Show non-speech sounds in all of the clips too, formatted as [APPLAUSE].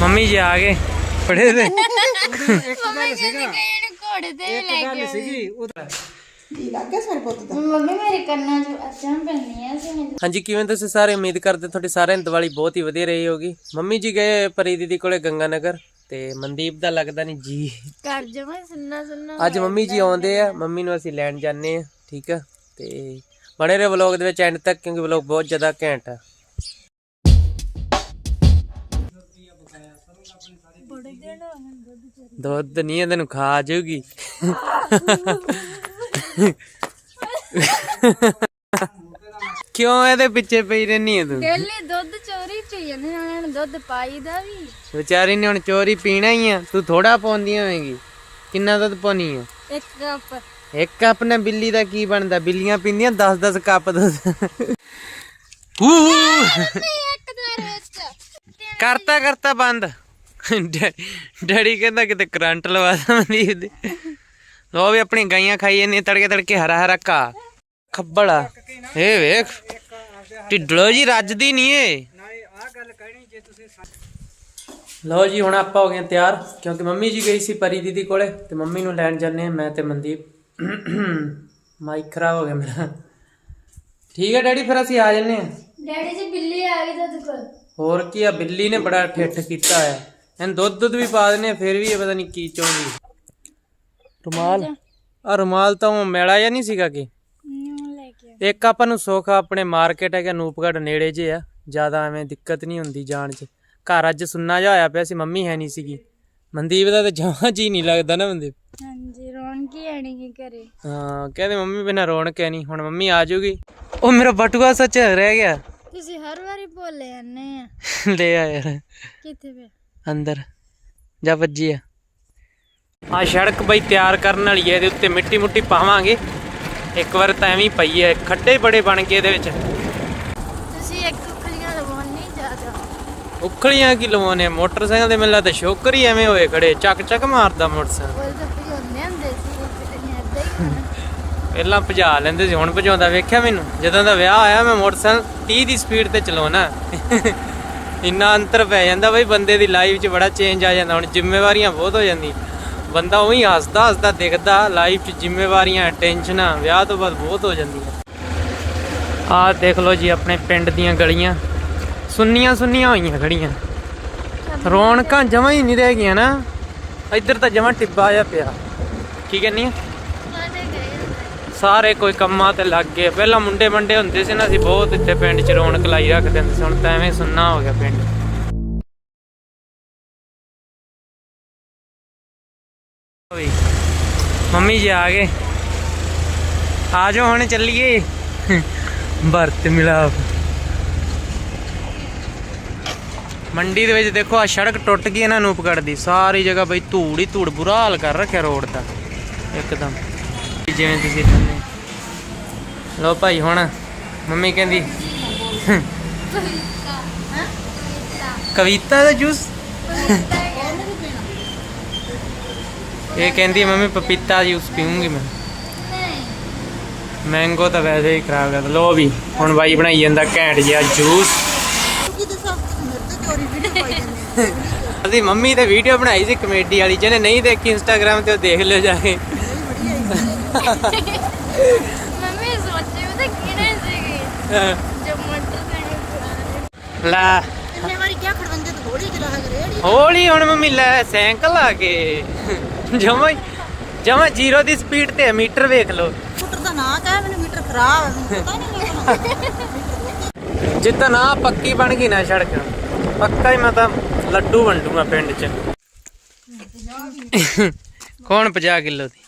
Mummy ਜੀ ਆ ਗਏ। ਦੇ। ਮੰਮੀ ਇਹਨੂੰ ਘੋੜੇ ਤੇ ਹੀ ਲੈ ਕੇ ਸੀਗੀ ਉਹ ਮੰਮੀ ਮੇਰੇ ਕੰਨਾਂ 'ਚ ਅਸਾਂ ਪੈਣੀਆਂ ਸੀ ਮੈਨੂੰ। ਹਾਂਜੀ ਕਿਵੇਂ ਤੁਸੀਂ ਸਾਰੇ ਉਮੀਦ ਕਰਦੇ ਤੁਹਾਡੀ ਸਾਰਿਆਂ ਦੀ ਦੀਵਾਲੀ ਬਹੁਤ ਹੀ ਵਧੀਆ ਰਹੀ ਹੋਗੀ ਮੰਮੀ ਜੀ ਗਏ ਪਰੀ ਦੀਦੀ ਕੋਲੇ ਗੰਗਾ ਨਗਰ ਤੇ ਮਨਦੀਪ ਦਾ ਲੱਗਦਾ ਨਹੀਂ ਜੀ। ਕਰ ਜਮਾ ਸੁੰਨਾ ਸੁੰਨਾ ਅੱਜ ਮੰਮੀ ਜੀ ਆਉਂਦੇ ਆ ਮੰਮੀ ਨੂੰ ਅਸੀਂ ਲੈਣ ਜਾਂਦੇ ਆ ਠੀਕ ਆ? ਤੇ ਬਣੇ ਰਹੇ ਵਲੌਗ ਦੇ ਵਿੱਚ ਐਂਡ ਤੱਕ ਕਿਉਂਕਿ ਵਲੌਗ ਬਹੁਤ ਜ਼ਿਆਦਾ ਘੈਂਟ ਆ। ਦੁੱਧ ਨਹੀਂ ਇਹਦੇ ਨੂੰ ਖਾ ਜਾਊਗੀ ਕਿਉਂ ਇਹਦੇ ਪਿੱਛੇ ਪਈ ਰਹਿਨੀ ਹੈ ਤੂੰ? ਡੇਲੀ ਦੁੱਧ ਚੋਰੀ ਚ ਜਾਂਦੇ ਉਹਨਾਂ ਨੂੰ ਦੁੱਧ ਪਾਈਦਾ ਵੀ। ਵਿਚਾਰੀ ਨੇ ਹੁਣ ਚੋਰੀ ਪੀਣਾ ਹੀ ਆ ਤੂੰ ਥੋੜਾ ਪਾਉਂਦੀ ਹੋਵੇਂਗੀ। ਕਿੰਨਾ ਦੁੱਧ ਪਾਉਣੀ ਆ? ਇੱਕ ਕੱਪ। ਇੱਕ ਕੱਪ ਨਾਲ ਬਿੱਲੀ ਦਾ ਕੀ ਬਣਦਾ? ਬਿੱਲੀਆਂ ਪੀਂਦੀਆਂ 10-10 ਕੱਪ ਦੁੱਧ। ਹੂ। ਕਰਤਾ ਕਰਤਾ ਬੰਦ। ਡੈਡੀ ਕਹਿੰਦਾ ਕਿਤੇ ਕਰੰਟ ਲਵਾ ਦਮਦੀ ਦੇ। ਲੋ ਵੀ ਆਪਣੀ ਗਾਈਆਂ ਖਾਈ ਜਾਂਦੀਆਂ ਤੜਕੇ ਤੜਕੇ ਹਰਾ ਹਰਾ ਘਾ ਖੱਬਲ ਆ। ਇਹ ਵੇਖ ਢਿੱਡਲੋ ਜੀ ਰੱਜਦੀ ਨਹੀਂ ਏ। ਲਓ ਜੀ ਹੁਣ ਆਪਾਂ ਹੋ ਗਏ ਤਿਆਰ ਕਿਉਂਕਿ ਮੰਮੀ ਜੀ ਗਈ ਸੀ ਪਰੀ ਦੀਦੀ ਕੋਲੇ ਤੇ ਮੰਮੀ ਨੂੰ ਲੈਣ ਜਾਂਦੇ ਆ ਮੈਂ ਤੇ ਮਨਦੀਪ। ਮਾਈਕ ਖਰਾਬ ਹੋ ਗਿਆ ਮੇਰਾ। ਠੀਕ ਹੈ ਡੈਡੀ ਫਿਰ ਅਸੀਂ ਆ ਜੰਨੇ ਆ ਡੈਡੀ ਜੀ ਬਿੱਲੀ ਆ ਗਈ ਦੁੱਧ ਕੋਲ। ਹੋਰ ਕੀ ਆ ਬਿੱਲੀ ਨੇ ਬੜਾ ਠਿੱਠ ਕੀਤਾ ਆ ਇਹਨ ਦੁੱਧ ਦੁੱਧ ਵੀ ਪਾ ਦਿੰਨੇ ਆ, ਫਿਰ ਵੀ ਇਹ ਪਤਾ ਨਹੀਂ ਕੀ ਚਾਹੁੰਦੀ। ਰੁਮਾਲ? ਆ ਰੁਮਾਲ ਤਾਂ ਉਹ ਮੈਲਾ ਜਾਂ ਨਹੀਂ ਸੀਗਾ ਕਿ? ਇੱਕ ਆਪਾਂ ਨੂੰ ਸੁੱਖ ਆਪਣੇ ਮਾਰਕੀਟ ਹੈਗਾ ਨੂਪਗੜ ਨੇੜੇ ਜੇ ਆ ਜ਼ਿਆਦਾ ਐਵੇਂ ਦਿੱਕਤ ਨਹੀਂ ਹੁੰਦੀ ਜਾਣ 'ਚ। ਘਰ ਅੱਜ ਸੁੰਨਾ ਜਿਹਾ ਹੋਇਆ ਪਿਆ ਸੀ ਮੰਮੀ ਹੈ ਨਹੀਂ ਸੀਗੀ। ਮਨਦੀਪ ਦਾ ਤਾਂ ਜਮਾਂ ਜੀ ਨਹੀਂ ਲੱਗਦਾ ਨਾ ਮਨਦੀਪ। ਹਾਂਜੀ ਰੌਣਕ ਹੀ ਆਣੀ ਕੀ ਕਰੇ ਹਾਂ ਕਹਿੰਦੇ ਮੰਮੀ ਬਿਨਾਂ ਰੌਣਕ ਹੈ ਨਹੀਂ ਹੁਣ ਮੰਮੀ ਆ ਜਾਊਗੀ। ਉਹ ਮੇਰਾ ਬਟੂਆ ਸੱਚ ਰਹਿ ਗਿਆ। ਤੁਸੀਂ ਹਰ ਵਾਰੀ ਭੁੱਲ ਜਾਂਦੇ ਆ। ਲੈ ਆ ਯਾਰ। ਕਿੱਥੇ ਪਿਆ ਅੰਦਰ। ਜਾ ਵੱਜੀ ਆ। ਆ ਸੜਕ ਬਈ ਤਿਆਰ ਕਰਨ ਵਾਲੀ ਹੈ ਇਹਦੇ ਉੱਤੇ ਮਿੱਟੀ ਮੁੱਟੀ ਪਾਵਾਂਗੇ। ਇੱਕ ਵਾਰ ਤਾਂ ਐਵੇਂ ਹੀ ਪਈ ਹੈ ਖੱਡੇ ਬੜੇ ਬਣ ਗਏ ਇਹਦੇ ਵਿੱਚ। ਤੁਸੀਂ ਇੱਕ ਖਲੀਆਂ ਲਵਾਉਣੀ ਜ਼ਿਆਦਾ। ਉਖਲੀਆਂ ਕੀ ਲਵਾਉਣੇ ਆ? ਮੋਟਰਸਾਈਕਲ ਦੇ ਮੈਨੂੰ ਲੱਗਦਾ ਸ਼ੋਕਰ ਹੀ ਐਵੇਂ ਹੋਏ ਖੜੇ ਚੱਕ ਚੱਕ ਮਾਰਦਾ ਮੋਟਰਸਾਈਕਲ। ਉਹ ਤਾਂ ਭਜਾਉਂਦੇ ਹੁੰਦੇ ਸੀ ਇੱਕ ਦਿਨ ਏਦਾਂ ਹੀ ਖਾਣਾ ਪਹਿਲਾਂ ਭਜਾ ਲੈਂਦੇ ਸੀ ਹੁਣ ਭਜਾਉਂਦਾ। ਵੇਖਿਆ ਮੈਨੂੰ? ਜਦੋਂ ਦਾ ਵਿਆਹ ਆਇਆ ਮੈਂ ਮੋਟਰਸਾਈਕਲ 30 ਦੀ ਸਪੀਡ ਤੇ ਚਲਾਉਣਾ। ਇੰਨਾ ਅੰਤਰ ਪੈ ਜਾਂਦਾ ਬਈ ਬੰਦੇ ਦੀ ਲਾਈਫ 'ਚ ਬੜਾ ਚੇਂਜ ਆ ਜਾਂਦਾ, ਹੁਣ ਜ਼ਿੰਮੇਵਾਰੀਆਂ ਬਹੁਤ ਹੋ ਜਾਂਦੀ ਬੰਦਾ ਉਹੀ ਹੱਸਦਾ ਹੱਸਦਾ, ਦਿਖਦਾ ਲਾਈਫ 'ਚ ਜ਼ਿੰਮੇਵਾਰੀਆਂ ਟੈਨਸ਼ਨਾਂ ਵਿਆਹ ਤੋਂ ਬਾਅਦ ਬਹੁਤ ਹੋ ਜਾਂਦੀਆਂ। ਆਹ ਦੇਖ ਲਓ ਜੀ ਆਪਣੇ ਪਿੰਡ ਦੀਆਂ ਗਲੀਆਂ। ਸੁੰਨੀਆਂ ਸੁੰਨੀਆਂ ਹੋਈਆਂ ਖੜੀਆਂ। ਰੌਣਕਾਂ ਜਮਾਂ ਹੀ ਨਹੀਂ ਰਹਿ ਗਈਆਂ ਨਾ। ਇੱਧਰ ਤਾਂ ਜਮਾਂ ਟਿੱਬਾ ਜਿਹਾ ਪਿਆ। ਕੀ ਕਹਿੰਨੀ ਆ? ਸਾਰੇ ਕੋਈ ਕੰਮਾਂ ਤੇ ਲੱਗ ਗਏ। ਪਹਿਲਾਂ ਮੁੰਡੇ ਮੰਡੇ ਹੁੰਦੇ ਸੀ ਨਾ, ਅਸੀਂ ਬਹੁਤ ਇੱਥੇ ਪਿੰਡ 'ਚ ਰੌਣਕ ਲਾਈ ਰੱਖਦੇ ਹੁੰਦੇ ਸੀ। ਹੁਣ ਤਾਂ ਐਵੇਂ ਸੁੰਨਾ ਹੋ ਗਿਆ ਪਿੰਡ। ਮੰਮੀ ਜੀ ਆ ਗਏ। ਆ ਜਾਓ, ਹੁਣ ਚੱਲੀਏ। ਵਰਤ ਮਿਲਾਪ। ਮੰਡੀ ਦੇ ਵਿੱਚ ਦੇਖੋ ਆ ਸੜਕ ਟੁੱਟ ਗਈ, ਇਹਨਾਂ ਨੂੰ ਦੀ ਸਾਰੀ ਜਗ੍ਹਾ ਬਈ ਧੂੜ ਹੀ ਧੂੜ, ਬੁਰਾ ਹਾਲ ਕਰ ਰੱਖਿਆ ਰੋਡ ਦਾ ਇੱਕਦਮ। ਜਿਵੇਂ ਤੁਸੀਂ ਕਹਿੰਦੇ। ਲੋ ਭਾਈ ਹੁਣ ਮੰਮੀ ਕਹਿੰਦੀ, ਕਵਿਤਾ ਦਾ ਜੂਸ? ਇਹ ਕਹਿੰਦੀ ਮੰਮੀ ਪਪੀਤਾ ਜੂਸ ਪੀਉਂਗੀ ਮੈਂ। ਮੈਂਗੋ ਤਾਂ ਵੈਸੇ ਹੀ ਖਰਾਬ ਕਰ ਲੋ ਵੀ, ਹੁਣ ਬਾਈ ਬਣਾਈ ਜਾਂਦਾ ਘੈਂਟ ਜਿਹਾ ਜੂਸ। ਅਸੀਂ ਮੰਮੀ ਤੇ ਵੀਡੀਓ ਬਣਾਈ ਸੀ ਕਮੇਡੀ ਵਾਲੀ, ਜਿਹਨੇ ਨਹੀਂ ਦੇਖੀ ਇੰਸਟਾਗ੍ਰam ਤੇ ਉਹ ਦੇਖ ਲਿਓ ਜਾ ਕੇ। ਮੰਮੀ ਸੋਚੇ ਉਹ ਤਾਂ ਕਿਹੜੇ ਸੀਗੇ ਜੋ ਮਟਰ ਤੇ ਲੈ। ਇੰਨੇ ਵਾਰੀ ਕਿਹਾ ਖੜਵੰਦੇ ਤੋਂ ਥੋੜੀ ਚਲਾ ਕਰੇ ਹੌਲੀ ਹੁਣ ਮੰਮੀ ਲੈ ਸਾਈਕਲ ਆ ਕੇ ਜਮਾ ਜਮਾ ਜ਼ੀਰੋ ਦੀ ਸਪੀਡ ਤੇ ਮੀਟਰ ਵੇਖ ਲਓ। ਸਕੂਟਰ ਦਾ ਨਾਂ ਕਹਿ ਮੈਨੂੰ ਮੀਟਰ ਖਰਾਬ ਹੈ ਮੈਨੂੰ ਪਤਾ ਨਹੀਂ ਲੱਗਣਾ ਜਿੱਦਾਂ ਨਾ ਪੱਕੀ ਬਣ ਗਈ ਨਾ ਸੜਕ ਪੱਕਾ ਹੀ ਮੈਂ ਤਾਂ ਲੱਡੂ ਵੰਡੂਗਾ ਪਿੰਡ 'ਚ। ਕੌਣ 50 ਕਿਲੋ ਦੀ?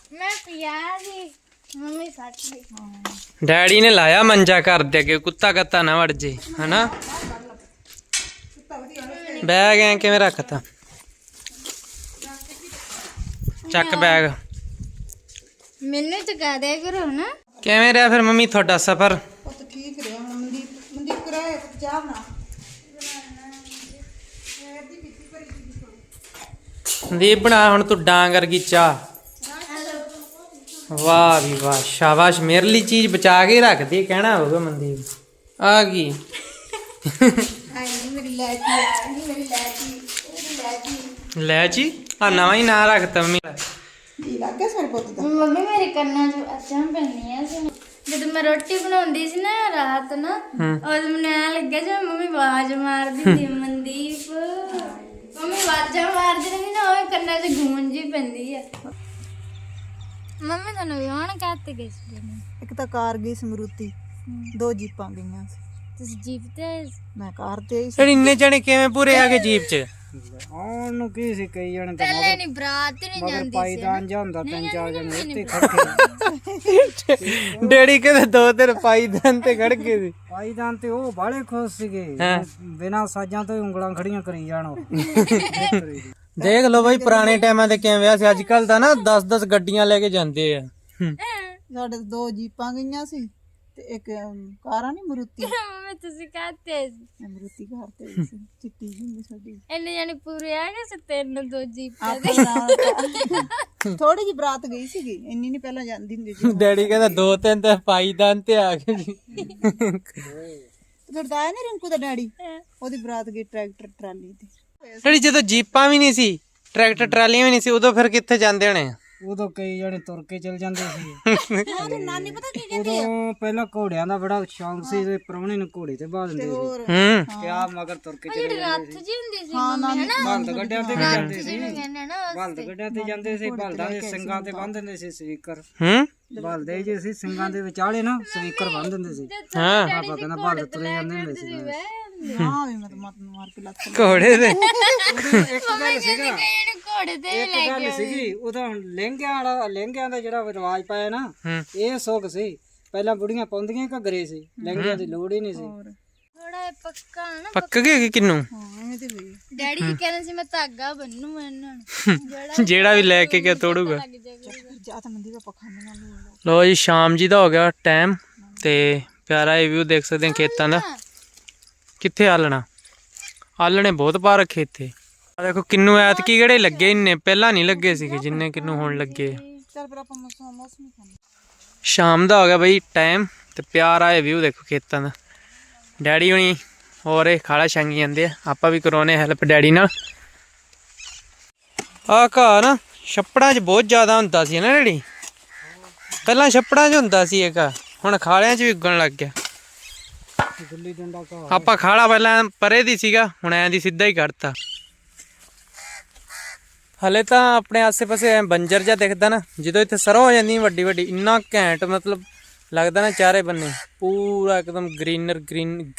ਮੰਮੀ ਸੱਚ ਦੀ ਡੈਡੀ ਨੇ ਲਾਇਆ ਮੰਜਾ ਘਰ ਦੇ ਅੱਗੇ ਕੁੱਤਾ ਕੱਤਾ ਨਾ ਵੜ ਜੇ ਹਨਾ? ਬੈਗ ਐ ਕਿਵੇਂ ਰੱਖਤਾ? ਚੱਕ ਬੈਗ। ਮੈਨੂੰ ਚੁਕਾ ਦਿਆ ਕਰੋ ਨਾ ਕਿਵੇਂ ਰਿਹਾ ਫਿਰ ਮੰਮੀ ਤੁਹਾਡਾ ਸਫ਼ਰ? ਉਹ ਤਾਂ ਠੀਕ ਰਿਹਾ ਹੁਣ ਮਨਦੀਪ ਮਨਦੀਪ ਕਰਾਏ ਚਾਹ ਬਣਾ। ਸੰਦੀਪ ਬਣਾ ਹੁਣ ਤੂੰ ਡਾਂਗ ਵਰਗੀ ਚਾਹ। ਵਾਹ ਵੀ ਵਾਹ ਸ਼ਾਬਾਸ਼। ਮੇਰੇ ਲਈ ਚੀਜ਼ ਬਚਾ ਕੇ ਰੱਖਦੀ ਕਹਿਣਾ ਹੋਊਗਾ ਮਨਦੀਪ। ਆ ਗਈ। ਮੇਰੀ ਲੈ ਕੇ ਆਈ ਨਹੀਂ ਮੇਰੀ ਲੈ ਜੀ ਆ ਨਵਾਂ ਹੀ ਨਾਂ ਰੱਖਤਾ ਮੰਮੀ ਜੀ ਲੱਗ ਗਿਆ ਪੁੱਤ ਦਾ? ਮੰਮੀ ਮੇਰੇ ਕੰਨਾਂ 'ਚ ਅਚਾਂ ਪੈਣੀਆਂ ਸੀ। ਜਦੋਂ ਮੈਂ ਰੋਟੀ ਬਣਾਉਂਦੀ ਸੀ ਨਾ ਰਾਤ ਨਾ ਉਦੋਂ ਮੈਨੂੰ ਐਂ ਲੱਗਿਆ ਜਿਵੇਂ ਮੰਮੀ ਆਵਾਜ਼ ਮਾਰਦੀ ਹੁੰਦੀ ਮਨਦੀਪ। ਮੰਮੀ ਆਵਾਜ਼ਾਂ ਮਾਰਦੀ ਰਹਿੰਦੀ ਨਾ ਉਹ ਕੰਨਾਂ 'ਚ ਗੂੰਜ ਹੀ ਪੈਂਦੀ ਆ। ਮੰਮੀ ਤੁਹਾਨੂੰ ਵਿਆਹਣ ਕਾਤੇ ਗਈ ਸੀ? ਇੱਕ ਤਾਂ ਕਾਰ ਗਈ ਸਮਰੂਤੀ ਦੋ ਜੀਪਾਂ ਗਈਆਂ ਸੀ। ਤੁਸੀਂ ਜੀਪ ਤੇ? ਮੈਂ ਕਾਰ ਤੇ ਆਈ ਸੀ। ਫਿਰ ਇੰਨੇ ਜਣੇ ਕਿਵੇਂ ਪੂਰੇ ਆ ਗਏ ਜੀਪ 'ਚ? ਆਉਣ ਨੂੰ ਕੀ ਸੀ ਕਈ ਜਣੇ ਤਾਂ ਪਹਿਲੇ ਨਹੀਂ ਬਰਾਤ ਨਹੀਂ ਮਗਰ ਜਾਂਦੀ ਪਾਈਦਾਨ ਜਾਂ ਹੁੰਦਾ ਤਿੰਨ ਚਾਰ ਜਣੇ ਇੱਥੇ ਖੜਕੇ [LAUGHS] ਡੈਡੀ ਕਹਿੰਦੇ ਦੋ ਤਿੰਨ ਪਾਈ ਦਨ ਤੇ ਖੜ ਗਏ ਸੀ। ਪਾਈਦਾਨ ਤੇ ਉਹ ਬਾਹਲੇ ਖੁਸ਼ ਸੀਗੇ। ਬਿਨਾਂ ਸਾਜਾਂ ਤੋਂ ਉਂਗਲਾਂ ਖੜੀਆਂ ਕਰੀ ਜਾਣ ਉਹ। [LAUGHS] ਦੇਖ ਲਓ ਬਾਈ ਪੁਰਾਣੇ ਟਾਈਮਾਂ ਦੇ ਕਿਵੇਂ ਵਿਆਹ ਸੀ। ਅੱਜ ਕੱਲ ਤਾਂ ਨਾ 10-10 ਗੱਡੀਆਂ ਲੈ ਕੇ ਜਾਂਦੇ ਆ। ਸਾਡੇ ਤਾਂ ਦੋ ਜੀਪਾਂ ਗਈਆਂ ਸੀ। ਤੇ ਇੱਕ ਕਾਰਾਂ ਨਹੀਂ ਮਰੂਤੀ? [LAUGHS] ਮੰਮੀ ਤੁਸੀਂ ਸੀ? ਮਰੂਤੀ ਕਾਰ ਤੇ ਆਈ [LAUGHS] ਸੀ ਚਿੱਟੀ ਜਿਹੀ ਸਾਡੀ। ਇੰਨੇ ਜਾਣੇ ਪੂਰੇ ਆ ਗਏ ਸੀ ਤਿੰਨ ਦੋ ਜੀਪ ਨਾਲ [LAUGHS] ਥੋੜੀ ਜਿਹੀ ਬਰਾਤ ਗਈ ਸੀਗੀ ਇੰਨੀ ਨਹੀਂ ਪਹਿਲਾਂ ਜਾਂਦੀ ਹੁੰਦੀ ਸੀ। ਡੈਡੀ ਕਹਿੰਦਾ ਦੋ ਤਿੰਨ ਤਾਂ ਪਾਈ ਦਨ ਤੇ ਆ ਗਏ ਜੀ। ਫਿਰ ਤਾਂ ਆਇਆ ਨੀ ਰਿੰਕੂ ਦਾ ਡੈਡੀ? ਉਹਦੀ ਬਰਾਤ ਗਈ ਟਰੈਕਟਰ ਟਰਾਲੀ ਤੇ। ਡੈਡੀ ਜਦੋਂ ਜੀਪਾਂ ਵੀ ਨਹੀਂ ਸੀ ਟਰੈਕਟਰ ਟਰਾਲੀਆਂ ਵੀ ਨਹੀਂ ਸੀ ਉਦੋਂ ਫਿਰ ਕਿੱਥੇ ਜਾਂਦੇ ਹੋਣੇ? ਉਦੋਂ ਕਈ ਜਣੇ ਤੁਰ ਕੇ ਚਲ ਜਾਂਦੇ ਸੀ। [LAUGHS] ਉਹਦੀ ਨਾਨੀ ਪਤਾ ਕੀ ਉਦੋਂ ਪਹਿਲਾਂ ਘੋੜਿਆਂ ਦਾ ਬੜਾ ਸ਼ੌਂਕ ਸੀ ਤੇ ਪ੍ਰਾਹੁਣੇ ਨੂੰ ਘੋੜੇ ਤੇ ਬਾਹ ਦਿੰਦੇ ਸੀ। ਹੋਰ ਹੂੰ। ਤੇ ਆ ਮਗਰ ਤੁਰ ਕੇ ਚਲੇ ਰੱਥ ਜੀ ਹੁੰਦੀ ਸੀ ਮੰਮੀ ਹਨਾ? ਬਲਦ ਗੱਡਿਆਂ ਤੇ ਵੀ ਜਾਂਦੇ ਸੀ। ਕਹਿੰਦੇ ਨਾ ਬਲਦ ਗੱਡਿਆਂ ਤੇ ਜਾਂਦੇ ਸੀ ਬਲਦਾਂ ਦੇ ਸਿੰਘਾਂ ਤੇ ਬੰਨ ਦਿੰਦੇ ਸੀ ਸਪੀਕਰ। ਹੂੰ। ਬਲਦੇ ਜੇ ਸੀ ਸਿੰਘਾਂ ਦੇ ਵਿਚਾਲੇ ਨਾ ਸਪੀਕਰ ਬੰਨ ਦਿੰਦੇ ਸੀ। ਹਾਂ। ਪਾਪਾ ਕਹਿੰਦਾ ਬਲਦ ਤੁਰੇ ਜਾਂਦੇ ਹੁੰਦੇ ਸੀ ਹਾਂ ਵੀ ਮਤ ਮਤ ਮਾਰ ਕੇ ਲੱਤ ਘੋੜੇ ਦੇ। ਇੱਕ ਗੱਲ ਸੀਗਾ। ਇਹਨੂੰ ਘੋੜੇ ਤੇ ਇੱਕ ਗੱਲ ਸੀਗੀ ਉਦੋਂ ਲਹਿੰਗਿਆਂ ਵਾਲਾ ਲਹਿੰਗਿਆਂ ਦਾ ਜਿਹੜਾ ਰਿਵਾਜ ਪਾਇਆ ਨਾ ਇਹ ਸੁੱਖ ਸੀ। ਪਹਿਲਾਂ ਬੁੜੀਆਂ ਪਾਉਂਦੀਆਂ ਘੱਗਰੇ ਸੀ ਲਹਿੰਗਿਆਂ ਦੀ ਲੋੜ ਹੀ ਨਹੀਂ ਸੀ। ਥੋੜਾ ਪੱਕਾ ਨਾ ਪੱਕ। ਗਏ ਕਿ ਕਿੰਨੂੰ? ਹਾਂ ਐਵੇਂ ਤੇ ਹੋਈ ਡੈਡੀ ਜੀ ਕਹਿੰਦੇ ਸੀ ਮੈਂ ਧਾਗਾ ਬੰਨੂ ਇਹਨਾਂ ਨੂੰ। ਜਿਹੜਾ [LAUGHS] ਜਿਹੜਾ ਵੀ ਲੈ ਕੇ ਗਿਆ ਤੋੜੂਗਾ ਲੱਗ ਜਾਏਗਾ ਜਾ ਤਾਂ ਮੰਦੀ ਪਾਪਾ ਖਾਣੇ ਨਾਲ ਹੋਊਗਾ ਲੋ ਜੀ ਸ਼ਾਮ ਜੀ ਦਾ ਹੋ ਗਿਆ ਟਾਈਮ ਤੇ ਪਿਆਰਾ ਇਹ ਵਿਊ ਦੇਖ ਸਕਦੇ ਖੇਤਾਂ ਦਾ। ਕਿੱਥੇ ਆਲਣਾ? ਆਲਣੇ ਬਹੁਤ ਪਾ ਰੱਖੇ ਇੱਥੇ। ਆ ਦੇਖੋ ਕਿੰਨੂ ਐਤਕੀ ਕਿਹੜੇ ਲੱਗੇ ਇੰਨੇ ਪਹਿਲਾਂ ਨਹੀਂ ਲੱਗੇ ਸੀਗੇ ਜਿੰਨੇ ਕਿੰਨੂ ਹੁਣ ਲੱਗੇ ਆ। ਚੱਲ ਫਿਰ ਆਪਾਂ ਮੌਸਮ ਮੌਸਮੀ ਖਾਣੇ ਸ਼ਾਮ ਦਾ ਹੋ ਗਿਆ ਬਈ ਟਾਈਮ ਤੇ ਪਿਆਰਾ ਇਹ ਵਿਊ ਦੇਖੋ ਖੇਤਾਂ ਦਾ। ਡੈਡੀ ਹੁਣੀ ਹੋਰ ਇਹ ਖਾਲਾ ਛੰਗੀ ਜਾਂਦੇ ਆ। ਆਪਾਂ ਵੀ ਕਰਾਉਨੇ ਹੈਲਪ ਡੈਡੀ ਨਾਲ। ਆ ਘਾਹ ਨਾ ਛੱਪੜਾਂ 'ਚ ਬਹੁਤ ਜ਼ਿਆਦਾ ਹੁੰਦਾ ਸੀ ਨਾ ਡੈਡੀ। ਪਹਿਲਾਂ ਛੱਪੜਾਂ 'ਚ ਹੁੰਦਾ ਸੀ ਇਹ ਘਾਹ। ਹੁਣ ਖਾਲਿਆਂ 'ਚ ਵੀ ਉੱਗਣ ਲੱਗ ਗਿਆ। ਗੁੱਲੀ ਡੰਡਾ ਘਾਹ ਆਪਾਂ ਖਾਲਾ ਪਹਿਲਾਂ, ਪਰੇ ਦੀ ਸੀਗਾ, ਹੁਣ ਐਂ ਦੀ ਸਿੱਧਾ ਹੀ ਕੱਢਤਾ। ਹਲੇ ਤਾਂ ਆਪਣੇ ਆਸੇ-ਪਾਸੇ ਐਂ ਬੰਜਰ ਜਿਹਾ ਦਿਖਦਾ ਨਾ, ਜਦੋਂ ਇੱਥੇ ਸਰੋਂ ਹੋ ਜਾਂਦੀ ਵੱਡੀ ਵੱਡੀ, ਇੰਨਾ ਘੈਂਟ ਮਤਲਬ ਲੱਗਦਾ ਨਾ ਚਾਰੇ ਬੰਨੇ। ਪੂਰਾ ਇੱਕਦਮ ਗ੍ਰੀਨਰ, ਗ੍ਰੀਨ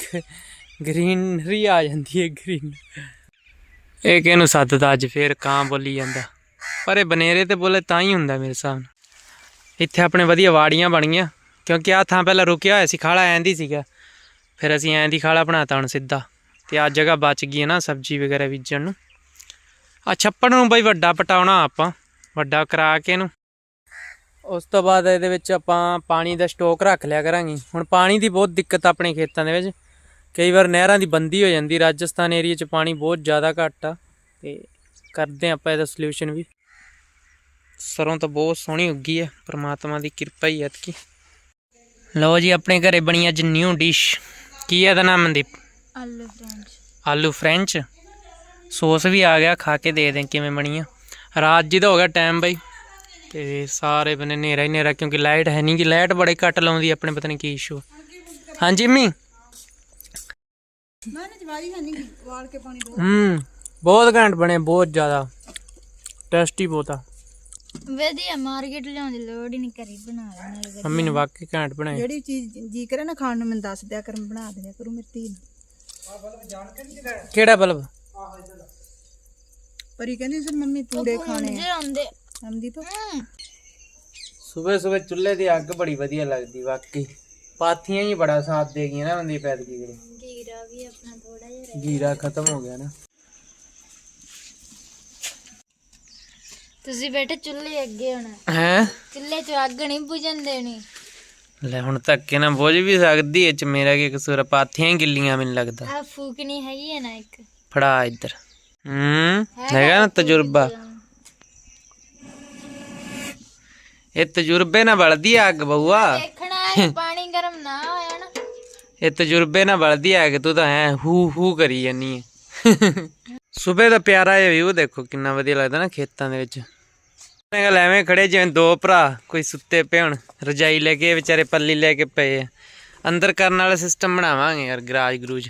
ਗ੍ਰੀਨਰੀ ਆ ਜਾਂਦੀ ਹੈ, ਗ੍ਰੀਨ। ਇਹ ਕਿਹਨੂੰ ਸੱਦਦਾ ਅੱਜ, ਫੇਰ ਕਾਂ ਬੋਲੀ ਜਾਂਦਾ। ਪਰ ਇਹ ਬਨੇਰੇ ਤੇ ਬੋਲੇ ਤਾਂ ਹੀ ਹੁੰਦਾ ਮੇਰੇ ਹਿਸਾਬ ਨਾਲ। ਇੱਥੇ ਆਪਣੇ ਵਧੀਆ ਵਾੜੀਆਂ ਬਣ ਗਈਆਂ, ਕਿਉਂਕਿ ਆਹ ਥਾਂ ਪਹਿਲਾਂ ਰੁਕਿਆ ਹੋਇਆ ਸੀ, ਖਾਲਾ ਐਂ ਦੀ ਸੀਗਾ। ਫਿਰ ਅਸੀਂ ਐਂ ਦੀ ਖਾਲਾ ਬਣਾਤਾ ਹੁਣ ਸਿੱਧਾ ਤੇ ਆ ਜਗ੍ਹਾ ਬਚ ਗਈ ਹੈ ਨਾ ਸਬਜ਼ੀ ਵਗੈਰਾ ਬੀਜਣ ਨੂੰ। ਆ ਛੱਪੜ ਨੂੰ ਬਈ ਵੱਡਾ ਪਟਾਉਣਾ ਆਪਾਂ, ਵੱਡਾ ਕਰਾ ਕੇ ਇਹਨੂੰ। ਉਸ ਤੋਂ ਬਾਅਦ ਇਹਦੇ ਵਿੱਚ ਆਪਾਂ ਪਾਣੀ ਦਾ ਸਟੋਕ ਰੱਖ ਲਿਆ ਕਰਾਂਗੇ। ਹੁਣ ਪਾਣੀ ਦੀ ਬਹੁਤ ਦਿੱਕਤ ਆਪਣੇ ਖੇਤਾਂ ਦੇ ਵਿੱਚ। ਕਈ ਵਾਰ ਨਹਿਰਾਂ ਦੀ ਬੰਦੀ ਹੋ ਜਾਂਦੀ, ਰਾਜਸਥਾਨ ਏਰੀਆ 'ਚ ਪਾਣੀ ਬਹੁਤ ਜ਼ਿਆਦਾ ਘੱਟ ਆ। ਤੇ ਕਰਦੇ ਆਪਾਂ ਇਹਦਾ ਸੋਲੂਸ਼ਨ ਵੀ। ਸਰੋਂ ਤਾਂ ਬਹੁਤ ਸੋਹਣੀ ਉੱਗੀ ਹੈ, ਪ੍ਰਮਾਤਮਾ ਦੀ ਕਿਰਪਾ ਹੀ ਹੈ ਐਤਕੀ। ਲਓ ਜੀ, ਆਪਣੇ ਘਰੇ ਬਣੀ ਅੱਜ ਨਿਊ ਡਿਸ਼ ਕੀ ਹੈ ਇਹਦਾ ਨਾਮ ਮਨਦੀਪ? ਆਲੂ ਫ੍ਰੈਂਚ। ਆਲੂ ਫ੍ਰੈਂਚ? ਸੌਸ ਵੀ ਆ ਗਿਆ ਖਾ ਕੇ ਦੇ ਦੇ ਕਿਵੇਂ ਬਣੀ ਆ। ਰਾਤ ਜੀ ਦਾ ਹੋ ਗਿਆ ਟਾਈਮ ਬਈ। ਤੇ ਸਾਰੇ ਬਨੇ ਹਨੇਰਾ ਹੀ ਹਨੇਰਾ ਕਿਉਂਕਿ ਲਾਈਟ ਹੈ ਨਹੀਂ ਕਿ ਲਾਈਟ ਬੜੇ ਘੱਟ ਲਾਉਂਦੀ ਆਪਣੇ ਪਤਾ ਨਹੀਂ ਕੀ ਇਸ਼ੂ ਹਾਂਜੀ ਮੰਮੀ ਮੈਂ ਨਾ ਜਵਾਈ ਹੈ ਨਹੀਂ ਵਾਲ ਕੇ ਪਾਣੀ ਦੋ। ਹੂੰ ਬਹੁਤ ਘੈਂਟ ਬਣੇ ਬਹੁਤ ਜ਼ਿਆਦਾ। ਟੇਸਟੀ ਬਹੁਤ ਆ। ਵਧੀਆ ਮਾਰਕੀਟ ਲਿਆਉਣ ਦੀ ਲੋੜ ਹੀ ਨਹੀਂ ਕਰੀ ਬਣਾ ਲੈਣੇ ਮੰਮੀ ਨੇ ਵਾਕਈ ਘੈਂਟ ਬਣਾਏ ਜਿਹੜੀ ਚੀਜ਼ ਜੀ ਕਰੇ ਨਾ ਖਾਣ ਨੂੰ ਮੈਨੂੰ ਦੱਸ ਦਿਆ ਕਰ ਮੈਂ ਬਣਾ ਦਿਆ ਕਰੂ ਮੇਰੀ ਧੀ ਨੂੰ। ਕਿਹੜਾ ਬਲਬ? ਪਰੀ ਕਹਿੰਦੀ ਸੀ ਮੰਮੀ ਪੂੜੇ ਖਾਣੇ ਜੇ ਆਉਂਦੇ। ਆਂਦੀ ਤਾਂ? ਸਵੇਰ ਸਵੇਰ ਚੁੱਲ੍ਹੇ ਦੀ ਅੱਗ ਬੜੀ ਵਧੀਆ ਲੱਗਦੀ ਵਾਕਈ। ਪਾਥੀਆਂ ਹੀ ਬੜਾ ਸਾਥ ਦੇ ਗਈਆਂ ਨਾ ਬੰਦੀ ਪੈਦ ਕੀ ਕਰੇ ਜੀਰਾ ਵੀ ਆਪਣਾ ਥੋੜਾ ਜਿਹਾ ਜੀਰਾ ਖਤਮ ਹੋ ਗਿਆ ਨਾ। ਤੁਸੀਂ ਬੈਠੇ ਚੁੱਲ੍ਹੇ ਅੱਗੇ ਹੋਣਾ। ਹੈ? ਚੁੱਲ੍ਹੇ 'ਚ ਅੱਗ ਨਹੀਂ ਬੁਝਣ ਦੇਣੀ। ਲੈ ਹੁਣ ਧੱਕੇ ਨਾ ਬੁਝ ਵੀ ਸਕਦੀ ਐ ਚ ਮੇਰਾ ਕੀ ਕਸੂਰ ਆ? ਪਾਥੀਆਂ ਹੀ ਗਿੱਲੀਆਂ ਮੈਨੂੰ ਲੱਗਦਾ। ਆ ਫੂਕਣੀ ਹੈਗੀ ਹੈ ਨਾ ਇੱਕ। ਫੜਾ ਇੱਧਰ। ਹੂੰ? ਹੈਗਾ ਨਾ ਤਜਰਬਾ? ਇਹ ਤਜਰਬੇ ਨਾਲ ਬਲਦੀ ਆ ਅੱਗ ਬਊਆ। ਦੇਖਣਾ ਹੈ। ਪਾਣੀ ਗਰਮ ਨਾ ਹੋਇਆ ਨਾ। ਇਹ ਤਜਰਬੇ ਨਾਲ ਬਲਦੀ ਆ ਅੱਗ ਤੂੰ ਤਾਂ ਐ ਹੂ ਹੂ ਕਰੀ ਜਾਨੀ ਐ ਸਵੇਰ ਦਾ ਪਿਆਰਾ ਜਿਹਾ ਵਿਊ ਦੇਖੋ ਕਿੰਨਾ ਵਧੀਆ ਲੱਗਦਾ ਨਾ ਖੇਤਾਂ ਦੇ ਵਿੱਚ। ਗੱਲ ਐਵੇਂ ਖੜੇ ਜਿਵੇਂ ਦੋ ਭਰਾ, ਕੋਈ ਸੁੱਤੇ ਪਏ ਹੋਣ, ਰਜਾਈ ਲੈ ਕੇ ਵਿਚਾਰੇ ਪੱਲੀ ਲੈ ਕੇ ਪਏ ਆ। ਅੰਦਰ ਕਰਨ ਵਾਲਾ ਸਿਸਟਮ ਬਣਾਵਾਂਗੇ ਯਾਰ ਗਰਾਜ ਗਰੂਜ